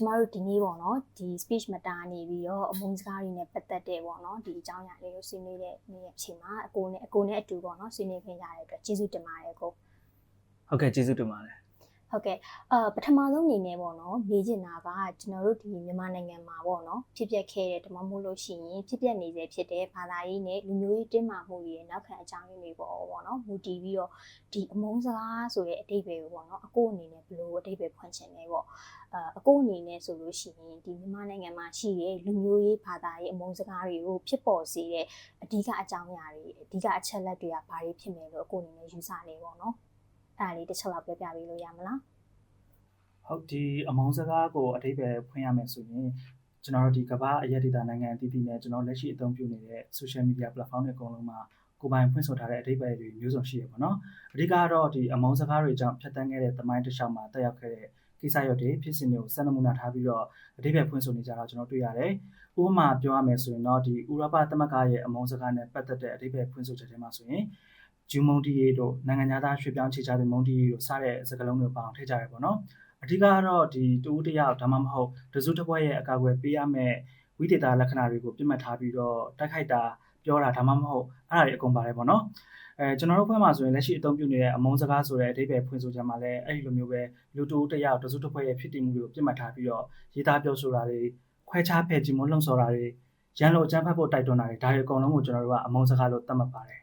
င်္ဂလာပါအကိုရေအာကျမတို့ဒီနေ့ပေါ့နော်ဒီ speech မတာနေပြီးတော့အမုန်းစကားတွေနဲ့ပတ်သက်တဲ့ပေါ့နော်ဒီအကြောင်းအရာလေးကိုဆွေးနွေးတဲ့နေ့အချိန်မှာအကိုနဲ့အကိုနဲ့အတူပေါ့နော်ဆွေးနွေးခွင့်ရတဲ့အတွက်ကျေးဇူးတင်ပါတယ်အကိုဟုတ်ကဲ့ကျေးဇူးတင်ပါတယ် ဟုတ်ကဲ့အာပထမဆုံးအနေနဲ့ပေါ့နော်မေးချင်တာကကျွန်တော်တို့ဒီမြန်မာနိုင်ငံမှာပေါ့နော်ဖြစ်ပျက်ခဲ့တဲ့ဓမ္မမို့လို့ရှိရင်ဖြစ်ပျက်နေစေဖြစ်တဲ့ဘာသာရေးနဲ့လူမျိုးရေးတင်းမာမှုတွေရဲ့နောက်ခံအကြောင်းရင်းတွေပေါ့ပေါ့နော်မူတည်ပြီးတော့ဒီအမုန်းစကားဆိုတဲ့အတိတ်ပဲပေါ့နော်အကိုအနေနဲ့ဘယ်လိုအတိတ်ပဲဖွင့်ချင်လဲပေါ့အာအကိုအနေနဲ့ဆိုလို့ရှိရင်ဒီမြန်မာနိုင်ငံမှာရှိတဲ့လူမျိုးရေးဘာသာရေးအမုန်းစကားတွေကိုဖြစ်ပေါ်စေတဲ့အဓိကအကြောင်းအရာတွေအဓိကအချက်လက်တွေကဘာတွေဖြစ်မယ်လို့အကိုအနေနဲ့ယူဆနေပေါ့နော်အဲ့ဒါလေးတစ်ချက်လောက်ပြောပြပေးလို့ရမလား ဟုတ်ဒီအမောင်းစကားကိုအထိပ္ပယ်ဖွင့်ရမယ်ဆိုရင်ကျွန်တော်တို့ဒီကမ္ဘာအရက်ဒေတာနိုင်ငံအသီးသီးနဲ့ကျွန်တော်လက်ရှိအသုံးပြုနေတဲ့ social media platform တွေအကုန်လုံးမှာကိုယ်ပိုင်ဖွင့်ဆိုထားတဲ့အထိပ္ပယ်တွေမျိုးစုံရှိရပါတော့။အဓိကတော့ဒီအမောင်းစကားတွေကြောင့်ဖြတ်တန်းခဲ့တဲ့သမိုင်းတစ်လျှောက်မှာတက်ရောက်ခဲ့တဲ့ကိစ္စရပ်တွေဖြစ်စဉ်တွေကိုစံနမူနာထားပြီးတော့အထိပ္ပယ်ဖွင့်ဆိုနေကြတာကျွန်တော်တွေ့ရတယ်။ဥပမာပြောရမယ်ဆိုရင်တော့ဒီဥရောပသမဂ္ဂရဲ့အမောင်းစကားနဲ့ပတ်သက်တဲ့အထိပ္ပယ်ဖွင့်ဆိုချက်တွေမှာဆိုရင်ဂျူမုန်တီရီတို့နိုင်ငံသားရွှေ့ပြောင်းခြေချတဲ့မုန်တီရီတို့စတဲ့စကားလုံးတွေပါအောင်ထည့်ကြရပါတော့။ အဓိကကတော့ဒီတူဦးတယောက်ဒါမှမဟုတ်တစုတစ်ပွဲရဲ့အကာအကွယ်ပေးရမယ့်ဝိသေသလက္ခဏာတွေကိုပြတ်မှတ်ထားပြီးတော့တိုက်ခိုက်တာပြောတာဒါမှမဟုတ်အဲ့ဒါတွေအကုန်ပါတယ်ပေါ့နော်အဲကျွန်တော်တို့ဘက်မှာဆိုရင်လက်ရှိအသုံးပြုနေတဲ့အမုန်းစကားဆိုတဲ့အဓိပ္ပာယ်ဖွင့်ဆိုချက်မှာလည်းအဲ့ဒီလိုမျိုးပဲလူတူဦးတယောက်တစုတစ်ပွဲရဲ့ဖြစ်တည်မှုတွေကိုပြတ်မှတ်ထားပြီးတော့ရေးသားပြောဆိုတာတွေခွဲခြားဖယ်ကြည့်မလှုံ့ဆော်တာတွေရန်လိုအကြမ်းဖက်ဖို့တိုက်တွန်းတာတွေဒါတွေအကုန်လုံးကိုကျွန်တော်တို့ကအမုန်းစကားလို့သတ်မှတ်ပါတယ်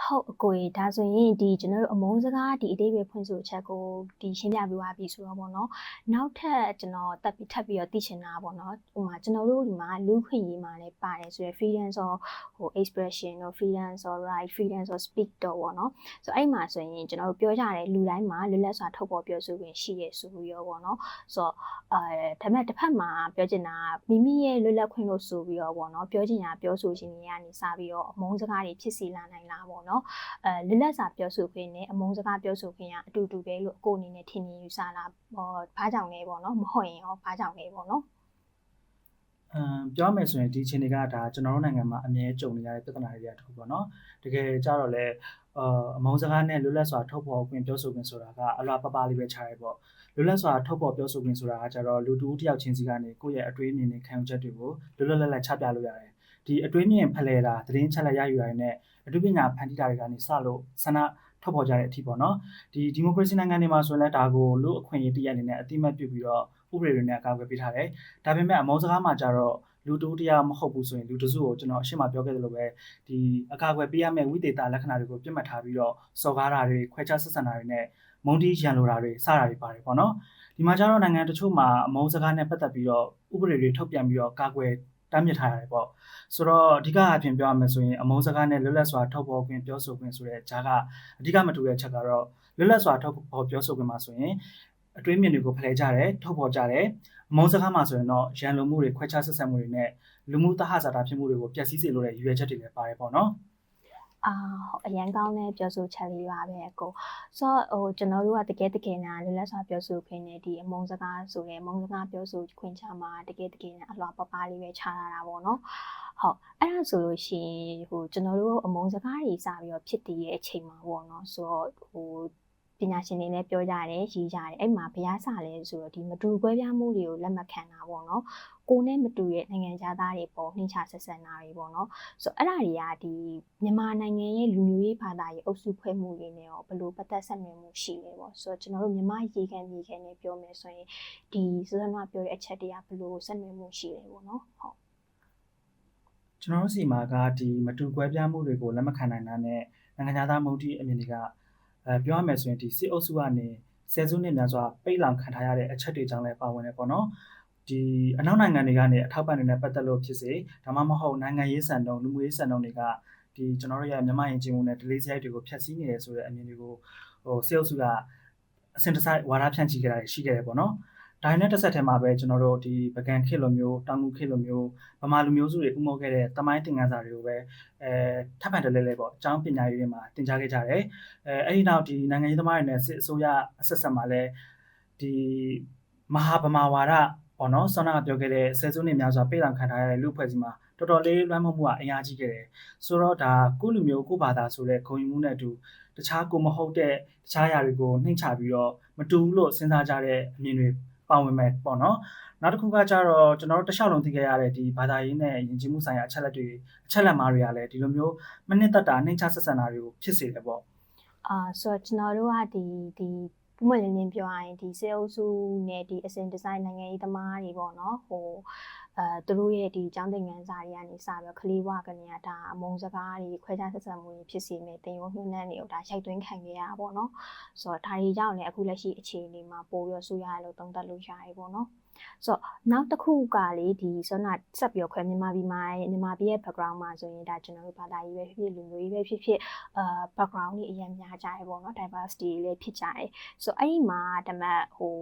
ဟုတ်အကိုကြီးဒါဆိုရင်ဒီကျွန်တော်တို့အမုန်းစကားဒီအတိတ်ပဲဖွင့်ဆိုချက်ကိုဒီရှင်းပြပေးပါပြီဆိုတော့ဗောနော်နောက်ထပ်ကျွန်တော်တက်ပြီးထပ်ပြီးတော့သိချင်တာဗောနော်ဟိုမှာကျွန်တော်တို့ဒီမှာလူခွင့်ရေးမှာလည်းပါတယ်ဆိုရယ် freedom of ဟို expression တော့ freedom of right freedom of speak တော့ဗောနော်ဆိုအဲ့မှာဆိုရင်ကျွန်တော်တို့ပြောကြတယ်လူတိုင်းမှာလွတ်လပ်စွာထုတ်ဖော်ပြောဆိုခွင့်ရှိရဆိုပြီးရောဗောနော်ဆိုတော့အဲဒါပေမဲ့တစ်ဖက်မှာပြောချင်တာမိမိရဲ့လွတ်လပ်ခွင့်လို့ဆိုပြီးတော့ဗောနော်ပြောချင်တာပြောဆိုခြင်းတွေကနေစပြီးတော့အမုန်းစကားတွေဖြစ်စီလာနိုင်လားဗောနော်အဲလလက်စာပြောဆိုခွင့်နဲ့အမုန်းစကားပြောဆိုခွင့်ကအတူတူပဲလို့အကိုအနေနဲ့ထင်မြင်ယူဆလားဟောဘာကြောင့်လဲပေါ့နော်မဟုတ်ရင်ရောဘာကြောင့်လဲပေါ့နော်အမ်ပြောမယ်ဆိုရင်ဒီအခြေအနေကဒါကျွန်တော်တို့နိုင်ငံမှာအမြဲကြုံနေရတဲ့ပြဿနာတွေတစ်ခုပေါ့နော်တကယ်ကြတော့လေအာအမောင်းစကားနဲ့လွတ်လပ်စွာထုတ်ဖော်ခွင့်ပြောဆိုခွင့်ဆိုတာကအလွာပပလေးပဲခြားရဲပေါ့လွတ်လပ်စွာထုတ်ဖော်ပြောဆိုခွင့်ဆိုတာကကြတော့လူတူဦးတစ်ယောက်ချင်းစီကနေကိုယ့်ရဲ့အတွေးအမြင်တွေခံယူချက်တွေကိုလွတ်လွတ်လပ်လပ်ချပြလို့ရတယ် ဒီအတွေးမြင်ဖလှယ်တာသတင်းချက်လက်ရယူတာတွေနဲ့အထူးပညာဖန်တီးတာတွေကနေစလို့ဆန္ဒထုတ်ဖော်ကြတဲ့အထီးပေါ့နော်ဒီဒီမိုကရေစီနိုင်ငံတွေမှာဆိုရင်လည်းဒါကိုလူအခွင့်အရေးတရက်အနေနဲ့အတိမတ်ပြုပြီးတော့ဥပဒေတွေနဲ့အကာအကွယ်ပေးထားတယ်ဒါပေမဲ့အမောင်းစကားမှာကြတော့လူတူတရားမဟုတ်ဘူးဆိုရင်လူတစုကိုကျွန်တော်အရှိမပြောခဲ့သလိုပဲဒီအကာအကွယ်ပေးရမယ့်ဝိသေသလက္ခဏာတွေကိုပြတ်မှတ်ထားပြီးတော့စော်ကားတာတွေခွဲခြားဆက်ဆံတာတွေနဲ့မုံတီးရန်လိုတာတွေစတာတွေပါတယ်ပေါ့နော်ဒီမှာကျတော့နိုင်ငံတချို့မှာအမုန်းစကားနဲ့ပတ်သက်ပြီးတော့ဥပဒေတွေထုတ်ပြန်ပြီးတော့ကာကွယ် တားမြစ်ထားရတယ်ပေါ့ဆိုတော့အဓိကအဖြစ်ပြောရမယ်ဆိုရင်အမုန်းစကားနဲ့လွတ်လပ်စွာထုတ်ဖော်ခွင့်ပြောဆိုခွင့်ဆိုတဲ့ဂျာကအဓိကမတူတဲ့ချက်ကတော့လွတ်လပ်စွာထုတ်ဖော်ပြောဆိုခွင့်မှာဆိုရင်အတွေးမြင်တွေကိုဖလှယ်ကြတယ်ထုတ်ဖော်ကြတယ်အမုန်းစကားမှာဆိုရင်တော့ရန်လိုမှုတွေခွဲခြားဆက်ဆံမှုတွေနဲ့လူမှုတဟဇာတာဖြစ်မှုတွေကိုပျက်စီးစေလိုတဲ့ရည်ရွယ်ချက်တွေလည်းပါတယ်ပေါ့နော် အာအရန်ကောင်းတဲ့ပြောဆိုချက်လေးပါပဲအကိုဆိုတော့ဟိုကျွန်တော်တို့ကတကယ်တကယ်နာလွတ်လပ်စွာပြောဆိုခွင့်နဲ့ဒီအမုန်းစကားဆိုတဲ့အမုန်းစကားပြောဆိုခွင့်ချမှာတကယ်တကယ်နာအလွာပပလေးပဲခြားလာတာပေါ့နော်ဟုတ်အဲ့ဒါဆိုလို့ရှိရင်ဟိုကျွန်တော်တို့အမုန်းစကားတွေစပြီးတော့ဖြစ်တည်ရဲ့အချိန်မှာပေါ့နော်ဆိုတော့ဟိုပညာရှင်တွေလည်းပြောကြတယ်ရေးကြတယ်အဲ့မှာဘုရားစာလဲဆိုတော့ဒီမတူကွဲပြားမှုတွေကိုလက်မခံတာပေါ့နော် ကိုနဲ့မတူရဲ့နိုင်ငံသားတွေပေါ့နှိမ့်ချဆက်ဆံတာတွေပေါ့နော်ဆိုတော့အဲ့ဒါတွေကဒီမြန်မာနိုင်ငံရဲ့လူမျိုးရေးဘာသာရေးအုပ်စုဖွဲ့မှုတွေနဲ့ရောဘယ်လိုပတ်သက်ဆက်နွယ်မှုရှိလဲပေါ့ဆိုတော့ကျွန်တော်တို့မြန်မာရေခံမြေခံနဲ့ပြောမယ်ဆိုရင်ဒီစစနပြောတဲ့အချက်တွေကဘယ်လိုဆက်နွယ်မှုရှိလဲပေါ့နော်ဟုတ်ကျွန်တော်တို့စီမှာကဒီမတူကွဲပြားမှုတွေကိုလက်မခံနိုင်တာနဲ့နိုင်ငံသားမုံတီအမြင်တွေကအဲပြောရမယ်ဆိုရင်ဒီစစ်အုပ်စုကနေဆယ်စုနှစ်များစွာပိတ်လောင်ခံထားရတဲ့အချက်တွေကြောင့်လည်းပါဝင်နေပေါ့နော် ဒီအနောက်နိုင်ငံတွေကနေအထောက်ပံ့တွေနဲ့ပတ်သက်လို့ဖြစ်စေဒါမှမဟုတ်နိုင်ငံရေးစံတုံလူမှုရေးစံတုံတွေကဒီကျွန်တော်တို့ရဲ့မြန်မာယဉ်ကျေးမှုနဲ့ဒလေးစရိုက်တွေကိုဖျက်ဆီးနေတယ်ဆိုတဲ့အမြင်တွေကိုဟိုစစ်အုပ်စုကအစင်တစိုက်ဝါဒဖြန့်ချိခဲ့တာရှိခဲ့တယ်ပေါ့နော်ဒါနဲ့တစ်ဆက်တည်းမှာပဲကျွန်တော်တို့ဒီပကံခေတ်လိုမျိုးတောင်ငူခေတ်လိုမျိုးဗမာလူမျိုးစုတွေဥမောခဲ့တဲ့တမိုင်းတင်ငန်းစာတွေကိုပဲအဲထပ်ဖန်တလဲလဲပေါ့အကြောင်းပညာရေးတွေမှာတင်ကြားခဲ့ကြတယ်အဲအဲ့ဒီနောက်ဒီနိုင်ငံရေးသမားတွေနဲ့စစ်အစိုးရအဆက်ဆက်မှာလဲဒီမဟာဗမာဝါဒ ပေါ့နော်ဆောင်းနာကပြောခဲ့တဲ့ဆယ်စုနှစ်များစွာပြည်ထောင်ခံထားရတဲ့လူဖွဲ့စီမှာတတော်တော်လေးလွှမ်းမိုးမှုကအများကြီးခဲ့တယ်ဆိုတော့ဒါကိုယ့်လူမျိုးကိုယ့်ဘာသာဆိုတဲ့ဂုဏ်ယူမှုနဲ့အတူတခြားကိုမဟုတ်တဲ့တခြားຢာတွေကိုနှိမ့်ချပြီးတော့မတူဘူးလို့စဉ်းစားကြတဲ့အမြင်တွေပါဝင်မယ်ပေါ့နော်နောက်တစ်ခုကကြတော့ကျွန်တော်တို့တစ်လျှောက်လုံးသိခဲ့ရတဲ့ဒီဘာသာရေးနဲ့ယဉ်ကျေးမှုဆိုင်ရာအချက်လက်တွေအချက်လက်မားတွေကလည်းဒီလိုမျိုးမနစ်သက်တာနှိမ့်ချဆက်ဆံတာတွေကိုဖြစ်စေတယ်ပေါ့အာဆိုတော့ကျွန်တော်တို့ကဒီဒီ ပုံမှန်လင်းလင်းပြောရရင်ဒီစေအုပ်စုနဲ့ဒီအစင်ဒီဇိုင်းနိုင်ငံရေးသမားတွေပေါ့နော်ဟိုအဲသူတို့ရဲ့ဒီကျောင်းသင်ခန်းစာတွေကနေစပြီးတော့ခလေးဝကနေရဒါအမုံစကားတွေခွဲခြားဆက်ဆံမှုတွေဖြစ်စီမဲ့တင်ရုံညှို့နှံ့တွေကိုဒါရိုက်သွင်းခံခဲ့ရတာပေါ့နော်ဆိုတော့ဒါတွေကြောင့်လည်းအခုလက်ရှိအခြေအနေမှာပို့ပြီးတော့ဆူရတယ်လို့သုံးသပ်လို့ရတယ်ပေါ့နော် ဆိုတော့နောက်တစ်ခုကလေဒီဆိုတော့ဆက်ပြီးတော့ခွဲမြန်မာပြည်မှာမြန်မာပြည်ရဲ့ background မှာဆိုရင်ဒါကျွန်တော်တို့ဘာသာရေးပဲဖြစ်ဖြစ်လူမျိုးရေးပဲဖြစ်ဖြစ်အာ background တွေအရင်များကြတယ်ပေါ့နော် diversity တွေလည်းဖြစ်ကြတယ်ဆိုတော့အဲ့ဒီမှာတမတ်ဟို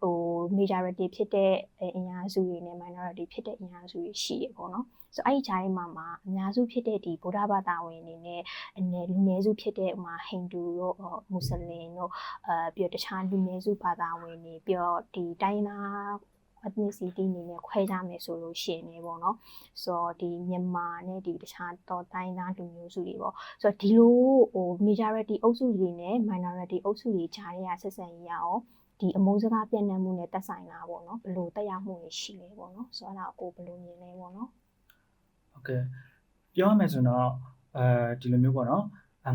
ဟို majority ဖြစ်တဲ့အင်အားစုတွေနဲ့ minority ဖြစ်တဲ့အင်အားစုတွေရှိရပေါ့နော်ဆိုတော့အဲ့ဒီခြားထဲမှာမှာအများစုဖြစ်တဲ့ဒီဗုဒ္ဓဘာသာဝင်တွေနဲ့အနေလူနည်းစုဖြစ်တဲ့ဟိုမှာဟိန္ဒူတို့မွတ်စလင်တို့အဲပြီးတော့တခြားလူနည်းစုဘာသာဝင်တွေပြီးတော့ဒီတိုင်းသား ethnicity အနေနဲ့ခွဲခြားမယ်ဆိုလို့ရှိရင်ねပေါ့နော်ဆိုတော့ဒီမြန်မာနဲ့ဒီတခြားတော့တိုင်းသားလူမျိုးစုတွေပေါ့ဆိုတော့ဒီလိုဟို majority အုပ်စုတွေနဲ့ minority အုပ်စုတွေခြားရဆက်ဆံရေးရအောင် ဒီအမုန်းစကားပြန့်နှံ့မှုနဲ့တက်ဆိုင်တာပေါ့နော်ဘယ်လိုတက်ရောက်မှုတွေရှိလဲပေါ့နော်ဆိုတော့အဲ့ဒါကိုဘယ်လိုမြင်လဲပေါ့နော်ဟုတ်ကဲ့ပြောရမယ်ဆိုတော့အဲဒီလိုမျိုးပေါ့နော်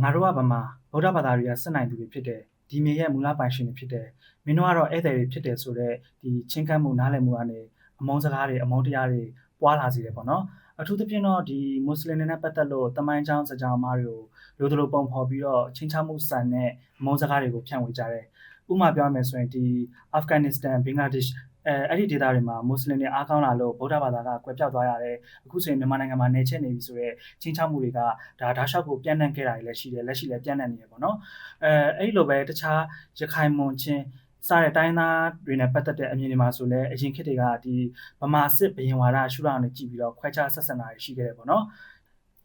ငါတို့ကဗမာဗုဒ္ဓဘာသာတွေကစစ်နိုင်သူတွေဖြစ်တယ်ဒီမြေရဲ့မူလပိုင်ရှင်တွေဖြစ်တယ်မင်းတို့ကတော့ဧည့်သည်တွေဖြစ်တယ်ဆိုတော့ဒီချင်းကပ်မှုနားလည်မှုကနေအမုန်းစကားတွေအမုန်းတရားတွေပွားလာစေတယ်ပေါ့နော်အထူးသဖြင့်တော့ဒီမွတ်စလင်တွေနဲ့ပတ်သက်လို့တမိုင်းချောင်းစကြောင်မားတွေကိုလိုသလိုပုံဖော်ပြီးတော့ချင်းချမှုစံနဲ့အမုန်းစကားတွေကိုဖြန့်ဝေကြတယ် ဥပမာပြောမယ်ဆိုရင်ဒီအာဖဂန်နစ္စတန်ဘင်္ဂလားဒေ့ရှ်အဲအဲ့ဒီဒေသတွေမှာမွတ်စလင်တွေအားကောင်းလာလို့ဗုဒ္ဓဘာသာကကွယ်ပြောက်သွားရတယ်အခုဆိုရင်မြန်မာနိုင်ငံမှာနေချက်နေပြီဆိုတော့ချင်းချောက်မှုတွေကဒါဓာတ်လျှောက်ကိုပြန့်နှံ့ခဲ့တာတွေလည်းရှိတယ်လက်ရှိလည်းပြန့်နှံ့နေရပေါ့နော်အဲအဲ့ဒီလိုပဲတခြားရခိုင်မွန်ချင်းစားတဲ့တိုင်းသားတွေနဲ့ပတ်သက်တဲ့အမြင်တွေမှာဆိုလည်းအရင်ခေတ်တွေကဒီဗမာစစ်ဘရင်ဝါဒရှုထောင့်နဲ့ကြည့်ပြီးတော့ခွဲခြားဆက်ဆံတာတွေရှိခဲ့တယ်ပေါ့နော်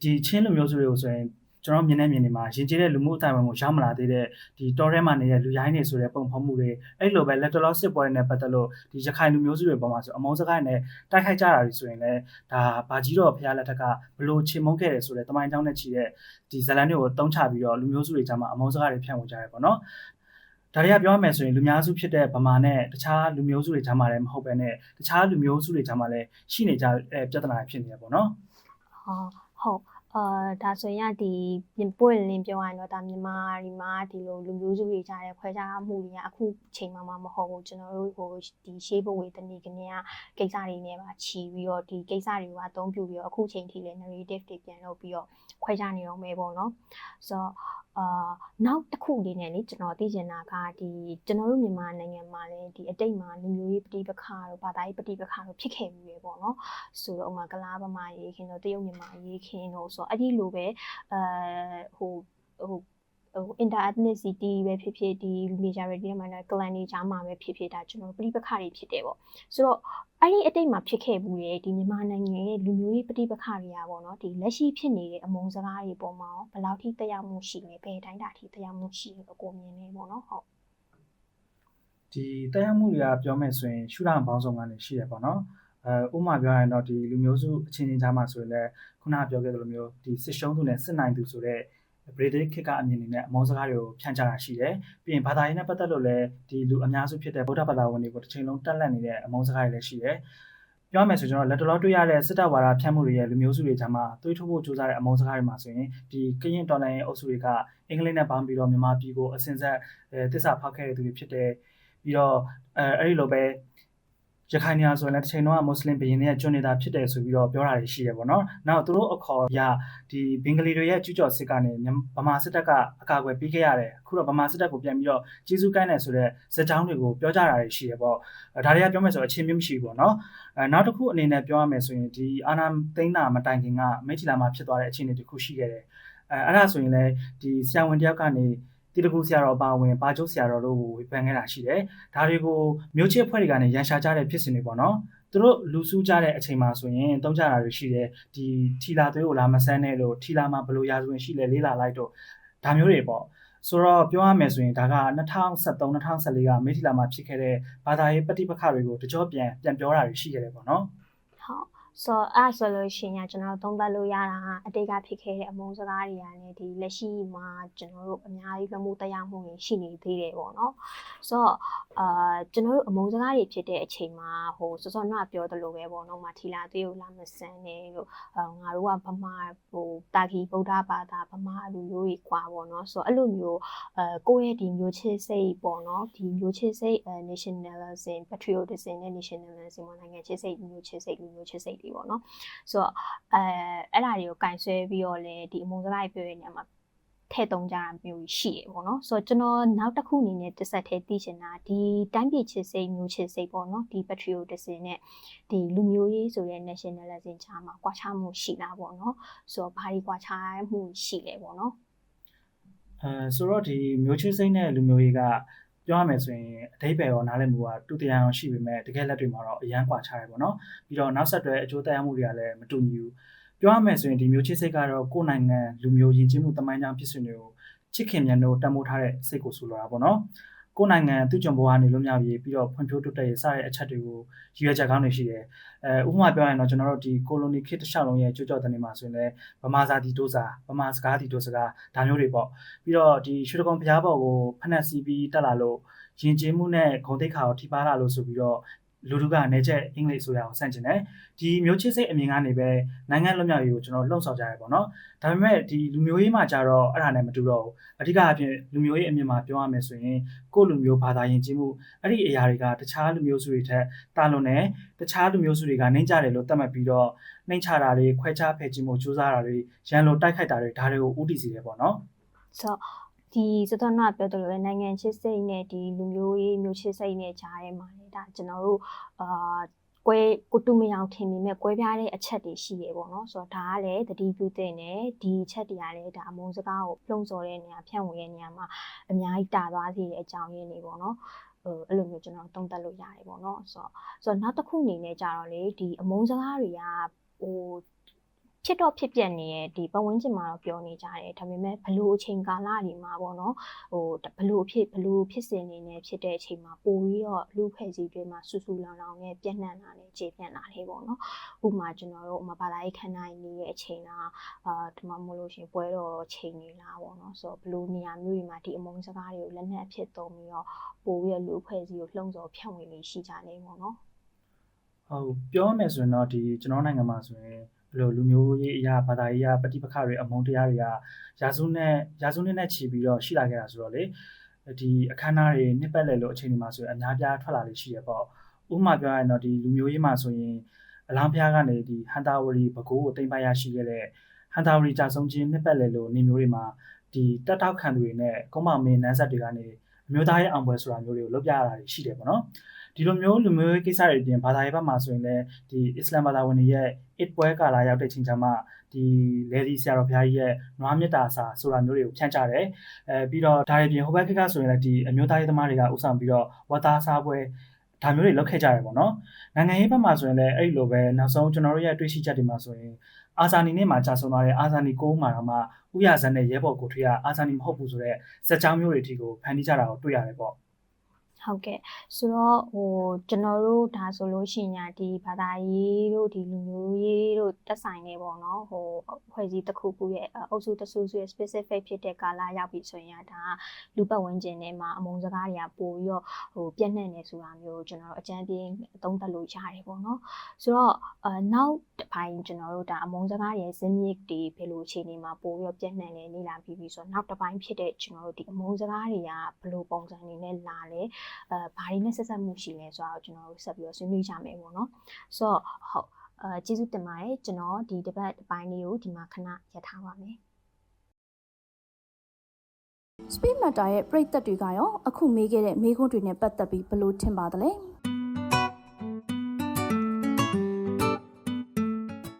ဒီချင်းလူမျိုးစုတွေကိုဆိုရင် ကျွန်တော်မြင်နေမြင်နေမှာရင်ကျေးတဲ့လူမှုအတိုင်းအဝန်ကိုရောက်မလာသေးတဲ့ဒီတော်ထဲမှာနေတဲ့လူရိုင်းတွေဆိုတဲ့ပုံဖော်မှုတွေအဲ့လိုပဲလက်တလောစစ်ပွဲတွေနဲ့ပတ်သက်လို့ဒီရခိုင်လူမျိုးစုတွေပေါ်မှာဆိုအမုန်းစကားနဲ့တိုက်ခိုက်ကြတာတွေဆိုရင်လည်းဒါဘာကြီးတော့ဖျားလက်ထက်ကဘလို့ချေမုန်းခဲ့တယ်ဆိုတဲ့တမိုင်းကြောင်းနဲ့ချီတဲ့ဒီဇလန်တွေကိုတုံးချပြီးတော့လူမျိုးစုတွေကြားမှာအမုန်းစကားတွေဖြန့်ဝေကြတယ်ပေါ့နော်ဒါတွေကပြောရမယ်ဆိုရင်လူများစုဖြစ်တဲ့ဗမာနဲ့တခြားလူမျိုးစုတွေကြားမှာလည်းမဟုတ်ပဲနဲ့တခြားလူမျိုးစုတွေကြားမှာလည်းရှိနေကြတဲ့ပြဿနာတွေဖြစ်နေတယ်ပေါ့နော်ဟုတ်ဟုတ် အာဒါဆိုရင်ကဒီပြင်ပွင့်လင်းပြောရရင်တော့ဒါမြန်မာဒီမှာဒီလိုလူမျိုးစုတွေကြားတဲ့ခွဲခြားမှုတွေကအခုချိန်မှမှမဟုတ်ဘူးကျွန်တော်တို့ဟိုဒီရှေးဘဝေတနည်းကနေကကိစ္စတွေနဲ့ပါခြီးပြီးတော့ဒီကိစ္စတွေကအသုံးပြုပြီးတော့အခုချိန်ထိလည်း narrative တွေပြန်လုပ်ပြီးတော့ခွဲခြားနေတော့မယ်ပေါ့နော်ဆိုတော့ အာနောက်တစ်ခုလေးနဲ့လေကျွန်တော်သိချင်တာကဒီကျွန်တော်တို့မြန်မာနိုင်ငံမှာလည်းဒီအတိတ်မှာလူမျိုးရေးပဋိပက္ခတို့ဘာသာရေးပဋိပက္ခတို့ဖြစ်ခဲ့ပြီးရပေါ့နော်ဆိုတော့ဥမာကလားဗမာရေးခင်တို့တရုတ်မြန်မာရေးခင်တို့ဆိုတော့အဲ့ဒီလိုပဲအဲဟိုဟို ဟို inter ethnicity ပဲဖြစ်ဖြစ်ဒီ majority မှာလည်း clan တွေကြားမှာပဲဖြစ်ဖြစ်ဒါကျွန်တော်ပဋိပက္ခတွေဖြစ်တယ်ပေါ့ဆိုတော့အဲ့ဒီအတိတ်မှာဖြစ်ခဲ့ဘူးလေဒီမြန်မာနိုင်ငံရဲ့လူမျိုးရေးပဋိပက္ခတွေကပေါ့နော်ဒီလက်ရှိဖြစ်နေတဲ့အမုံစကားတွေပေါ်မှာဘယ်လောက်ထိတက်ရောက်မှုရှိလဲဘယ်တိုင်းတာထိတက်ရောက်မှုရှိလဲကိုမြင်နေပေါ့နော်ဟုတ်ဒီတရားမှုတွေကပြောမယ်ဆိုရင်ရှုထောင့်ပေါင်းစုံကနေရှိရပေါ့နော်အဲဥပမာပြောရရင်တော့ဒီလူမျိုးစုအချင်းချင်းကြားမှာဆိုရင်လည်းခုနကပြောခဲ့သလိုမျိုးဒီစစ်ရှုံးသူနဲ့စစ်နိုင်သူဆိုတဲ့ British ခေတ်ကအမြင်တွေနဲ့အမောစကားတွေကိုဖြန့်ချတာရှိတယ်။ပြီးရင်ဘာသာရေးနဲ့ပတ်သက်လို့လည်းဒီလူအများစုဖြစ်တဲ့ဗုဒ္ဓဘာသာဝင်တွေကိုတစ်ချိန်လုံးတက်လက်နေတဲ့အမောစကားတွေလည်းရှိတယ်။ပြောမယ်ဆိုကျွန်တော်လက်တလောတွေ့ရတဲ့စစ်တပ်ဝါဒဖြန့်မှုတွေရဲ့လူမျိုးစုတွေကြားမှာတွေးထုတ်ဖို့ကြိုးစားတဲ့အမောစကားတွေမှာဆိုရင်ဒီကရင်တော်လိုင်းအုပ်စုတွေကအင်္ဂလိပ်နဲ့ပေါင်းပြီးတော့မြန်မာပြည်ကိုအစင်ဆက်အဲတစ္ဆာဖောက်ခဲ့တဲ့သူတွေဖြစ်တယ်။ပြီးတော့အဲအဲ့ဒီလိုပဲ ရခိုင်နေရာဆိုရင်လည်းတစ်ချိန်လုံးကမွတ်စလင်ဘုရင်တွေကကျွန်းနေတာဖြစ်တယ်ဆိုပြီးတော့ပြောတာတွေရှိတယ်ပေါ့နော်။နောက်သူတို့အခေါ်ရဒီဘင်္ဂလီတွေရဲ့ကျူးကျော်စစ်ကနေဗမာစစ်တပ်ကအကာအကွယ်ပေးခဲ့ရတယ်။အခုတော့ဗမာစစ်တပ်ကိုပြန်ပြီးတော့ကျေးဇူးကိုင်းတယ်ဆိုတဲ့ဇက်ကြောင်းတွေကိုပြောကြတာတွေရှိတယ်ပေါ့။ဒါတွေကပြောမယ်ဆိုအချင်းမျိုးမရှိဘူးပေါ့နော်။အဲနောက်တစ်ခုအနေနဲ့ပြောရမယ်ဆိုရင်ဒီအာနာသိန်းနာမတိုင်ခင်ကမိတ်ချီလာမှာဖြစ်သွားတဲ့အခြေအနေတစ်ခုရှိခဲ့တယ်။အဲအဲ့ဒါဆိုရင်လည်းဒီဆရာဝန်တယောက်ကနေ တီတကူဆရာတော်ပါဝင်ပါကျုပ်ဆရာတော်တို့ကိုဝေဖန်ခဲ့တာရှိတယ်။ဒါတွေကိုမျိုးချစ်အဖွဲ့တွေကနေရန်ရှာကြတဲ့ဖြစ်စဉ်တွေပေါ့နော်။သူတို့လူစုကြတဲ့အချိန်မှာဆိုရင်တုံးကြတာတွေရှိတယ်။ဒီထီလာသွေးကိုလာမဆန်းနဲ့လို့ထီလာမှာဘယ်လိုရာဇဝင်ရှိလဲလေးလာလိုက်တော့ဒါမျိုးတွေပေါ့။ဆိုတော့ပြောရမယ်ဆိုရင်ဒါက2023 2014ကမေထီလာမှာဖြစ်ခဲ့တဲ့ဘာသာရေးပဋိပက္ခတွေကိုတကြောပြန်ပြန်ပြောတာတွေရှိခဲ့တယ်ပေါ့နော်။ဟုတ် ဆိုတော့အဲ့ဆိုလို့ရှိရင်ကျွန်တော်သုံးသပ်လို့ရတာအတိတ်ကဖြစ်ခဲ့တဲ့အမုန်းစကားတွေအားနဲ့ဒီလက်ရှိမှာကျွန်တော်တို့အများကြီးလွှမ်းမိုးတရားမှုတွေရှိနေသေးတယ်ပေါ့နော်ဆိုတော့အာကျွန်တော်တို့အမုန်းစကားတွေဖြစ်တဲ့အချိန်မှာဟိုစောစောနပြောသလိုပဲပေါ့နော်မထီလာသေးကိုလာမစမ်းနေလို့ငါတို့ကဗမာဟိုတာကီဗုဒ္ဓဘာသာဗမာလူမျိုးတွေကွာပေါ့နော်ဆိုတော့အဲ့လိုမျိုးအဲကိုယ့်ရဲ့ဒီမျိုးချစ်စိတ်ပေါ့နော်ဒီမျိုးချစ်စိတ် nationalism patriotism နဲ့ nationalism ပေါ့နိုင်ငံချစ်စိတ်မျိုးချစ်စိတ်လူမျိုးချစ်စိတ်တွေပေါ့နော်ဆိုတော့အဲအဲ့ဒါတွေကိုကင်ဆွဲပြီးတော့လေဒီအမုံစကားတွေပြောရတဲ့နေရာမှာထည့်သုံးကြတာမျိုးရှိရပေါ့နော်ဆိုတော့ကျွန်တော်နောက်တစ်ခုအနေနဲ့တစ်ဆက်တည်းသိချင်တာဒီတိုင်းပြည်ချစ်စိတ်မျိုးချစ်စိတ်ပေါ့နော်ဒီ patriotism နဲ့ဒီလူမျိုးရေးဆိုတဲ့ nationalism ချာမှာကွာခြားမှုရှိလားပေါ့နော်ဆိုတော့ဘာတွေကွာခြားမှုရှိလဲပေါ့နော်အဲဆိုတော့ဒီမျိုးချစ်စိတ်နဲ့လူမျိုးရေးက ပြောရမယ်ဆိုရင်အတိပ္ပယ်ရောနားလည်မှုကတူတရားအောင်ရှိပေမဲ့တကယ်လက်တွေမှာတော့အရန်ကွာခြားတယ်ပေါ့နော်ပြီးတော့နောက်ဆက်တွဲအကျိုးသက်ရောက်မှုတွေကလည်းမတူညီဘူးပြောရမယ်ဆိုရင်ဒီမျိုးချစ်စိတ်ကတော့ကိုယ်နိုင်ငံလူမျိုးယဉ်ကျေးမှုတမိုင်းကြောင်းဖြစ်စဉ်တွေကိုချစ်ခင်မြန်တို့တတ်မိုးထားတဲ့စိတ်ကိုဆိုလိုတာပေါ့နော် ကိုယ်နိုင်ငံသူ့ကြုံဘဝကနေလွတ်မြောက်ရေးပြီးတော့ဖွံ့ဖြိုးတိုးတက်ရေးစတဲ့အချက်တွေကိုရည်ရွယ်ချက်ကောင်းတွေရှိတယ်အဲဥပမာပြောရရင်တော့ကျွန်တော်တို့ဒီကိုလိုနီခေတ်တစ်လျှောက်လုံးရဲ့ကြိုးကြော်တဲ့နေမှာဆိုရင်လည်းဗမာစာတီတိုးစာဗမာစကားတီတိုးစကားဒါမျိုးတွေပေါ့ပြီးတော့ဒီရွှေတကုံဖျားဘော်ကိုဖက်နှက်စီးပြီးတက်လာလို့ယဉ်ကျေးမှုနဲ့ဂုဏ်သိက္ခာကိုထိပါလာလို့ဆိုပြီးတော့ လူတို့ကနေချက်အင်္ဂလိပ်ဆိုရအောင်ဆန့်ကျင်တယ်ဒီမျိုးချစ်စိတ်အမြင်ကနေပဲနိုင်ငံလွတ်မြောက်ရေးကိုကျွန်တော်လှုံ့ဆော်ကြရပေါ့နော်ဒါပေမဲ့ဒီလူမျိုးရေးမှာကြတော့အဲ့ဒါနဲ့မတူတော့ဘူးအဓိကအဖြစ်လူမျိုးရေးအမြင်မှာပြောရမယ်ဆိုရင်ကိုယ့်လူမျိုးဘာသာယဉ်ကျေးမှုအဲ့ဒီအရာတွေကတခြားလူမျိုးစုတွေထက်တာလွန်တယ်တခြားလူမျိုးစုတွေကနှိမ့်ကြတယ်လို့သတ်မှတ်ပြီးတော့နှိမ့်ချတာတွေခွဲခြားဖယ်ခြင်းမှုစူးစမ်းတာတွေရန်လိုတိုက်ခိုက်တာတွေဒါတွေကိုဥတည်စေတယ်ပေါ့နော်ဆိုတော့ ဒီစသနာပြောတယ်လို့ပဲနိုင်ငံချစ်စိတ်နဲ့ဒီလူမျိုးရေးမျိုးချစ်စိတ်နဲ့ကြားထဲမှာလေဒါကျွန်တော်တို့အာကွဲကိုတူမယောင်ထင်မိမဲ့ကွဲပြားတဲ့အချက်တွေရှိရေပေါ့နော်ဆိုတော့ဒါကလည်းတတိပြုတဲ့နဲ့ဒီအချက်တွေကလည်းဒါအမုံစကားကိုလှုံ့ဆော်တဲ့နေရာဖြန့်ဝေတဲ့နေရာမှာအများကြီးတာသွားစေတဲ့အကြောင်းရင်းတွေပေါ့နော်ဟိုအဲ့လိုမျိုးကျွန်တော်တုံ့တက်လို့ရတယ်ပေါ့နော်ဆိုတော့ဆိုတော့နောက်တစ်ခုအနေနဲ့ကြတော့လေဒီအမုံစကားတွေကဟို ဖြစ်တော့ဖြစ်ပြက်နေတဲ့ဒီပတ်ဝန်းကျင်မှာတော့ပြောနေကြတယ်ဒါပေမဲ့ဘလို့အချိန်ကာလတွေမှာပေါ့နော်ဟိုဘလို့ဖြစ်ဘလို့ဖြစ်စဉ်နေနေဖြစ်တဲ့အချိန်မှာပိုပြီးတော့လူဖွဲ့စည်းတွေမှာဆူဆူလောင်လောင်နဲ့ပြန့်နှံ့တာနဲ့ခြေပြန့်တာတွေပေါ့နော်ဥပမာကျွန်တော်တို့ဥပမာဘာသာရေးခန္ဓာနေတဲ့အချိန်လားအာဒီမှာမလို့ရှရင်ပွဲတော်ချိန်နေလားပေါ့နော်ဆိုတော့ဘလို့နေရာမျိုးတွေမှာဒီအမုန်းစကားတွေကိုလက်နက်အဖြစ်သုံးပြီးတော့ပိုပြီးတော့လူဖွဲ့စည်းကိုလှုံ့ဆော်ဖြန့်ဝေနေရှိကြနေပေါ့နော်ဟုတ်ပြောရမယ်ဆိုရင်တော့ဒီကျွန်တော်နိုင်ငံမှာဆိုရင် ဘယ်လိုလူမျိုးရေးအရာဘာသာရေးအရာပဋိပက္ခတွေအမုန်းတရားတွေကရာစုနဲ့ရာစုနှစ်နဲ့ချီပြီးတော့ရှိလာခဲ့တာဆိုတော့လေဒီအခမ်းအနားတွေနှစ်ပတ်လည်လို့အချိန်ဒီမှာဆိုရင်အများပြားထွက်လာလေးရှိရပေါ့ဥပမာပြောရရင်တော့ဒီလူမျိုးရေးမှာဆိုရင်အလောင်းဖျားကနေဒီဟန်တာဝရီဘကိုးကိုတင်ပိုက်ရရှိခဲ့တဲ့ဟန်တာဝရီကြာဆုံးခြင်းနှစ်ပတ်လည်လို့နေမျိုးတွေမှာဒီတက်တောက်ခံသူတွေနဲ့ကုန်းမောင်မင်းနန်းဆက်တွေကနေအမျိုးသားရဲ့အောင်ပွဲဆိုတာမျိုးတွေကိုလုပ်ပြရတာတွေရှိတယ်ပေါ့နော် ဒီလိုမျိုးလူမျိုးရေးကိစ္စတွေပြင်ဘာသာရေးဘက်မှာဆိုရင်လည်းဒီအစ္စလာမ်ဘာသာဝင်တွေရဲ့အစ်ပွဲကာလာရောက်တဲ့ချိန်ကျမှဒီလေဒီဆရာတော်ဘုရားကြီးရဲ့နွားမြတ်တာစာဆိုတာမျိုးတွေကိုဖြန့်ကြတယ်အဲပြီးတော့ဒါတွေပြင်ဟိုဘက်ခေတ်ကဆိုရင်လည်းဒီအမျိုးသားရေးသမားတွေကဥဆောင်ပြီးတော့ဝတ်သားစားပွဲဒါမျိုးတွေလုပ်ခဲ့ကြတယ်ပေါ့နော်နိုင်ငံရေးဘက်မှာဆိုရင်လည်းအဲ့လိုပဲနောက်ဆုံးကျွန်တော်တို့ရဲ့တွေ့ရှိချက်တွေမှာဆိုရင်အာဇာနည်နဲ့မှာကြာဆုံးသွားတဲ့အာဇာနည်ကိုးမှာတော့မှဥရဇန်နဲ့ရဲဘော်ကိုထွေးကအာဇာနည်မဟုတ်ဘူးဆိုတော့စက်ကြောင်းမျိုးတွေအထိကိုဖန်တီးကြတာကိုတွေ့ရတယ်ပေါ့ ဟုတ်ကဲ့ဆိုတော့ဟိုကျွန်တော်တို့ဒါဆိုလို့ရှိရင်ဒီဘာသာရေးတို့ဒီလူမျိုးရေးတို့တက်ဆိုင်နေပေါ့နော်ဟိုဖွဲ့စည်းတစ်ခုခုရဲ့အုပ်စုတစ်စုစုရဲ့ specific ဖြစ်တဲ့ကာလရောက်ပြီဆိုရင်ဒါလူပတ်ဝန်းကျင်ထဲမှာအမုံစကားတွေကပို့ပြီးတော့ဟိုပြည့်နှံ့နေဆိုတာမျိုးကျွန်တော်တို့အကြံပြင်းအသုံးသပ်လို့ရတယ်ပေါ့နော်ဆိုတော့အနောက်တစ်ပိုင်းကျွန်တော်တို့ဒါအမုံစကားရဲ့ဇင်းမြစ်တွေဘယ်လိုအခြေအနေမှာပို့ပြီးတော့ပြည့်နှံ့နေနေလာပြီးပြီဆိုတော့နောက်တစ်ပိုင်းဖြစ်တဲ့ကျွန်တော်တို့ဒီအမုံစကားတွေကဘယ်လိုပုံစံနေနဲ့လာလဲအဲဘာတွေနဲ့ဆက်ဆက်မှုရှိလဲဆိုတာကိုကျွန်တော်တို့ဆက်ပြီးတော့ဆွေးနွေးကြမယ်ပေါ့နော်ဆိုတော့ဟုတ်အဲကျေးဇူးတင်ပါတယ်ကျွန်တော်ဒီတစ်ပတ်တစ်ပိုင်းလေးကိုဒီမှာခဏရပ်ထားပါမယ် Speed Matter ရဲ့ပရိသတ်တွေကရောအခုမေးခဲ့တဲ့မေးခွန်းတွေနဲ့ပတ်သက်ပြီးဘယ်လိုထင်ပါသလဲ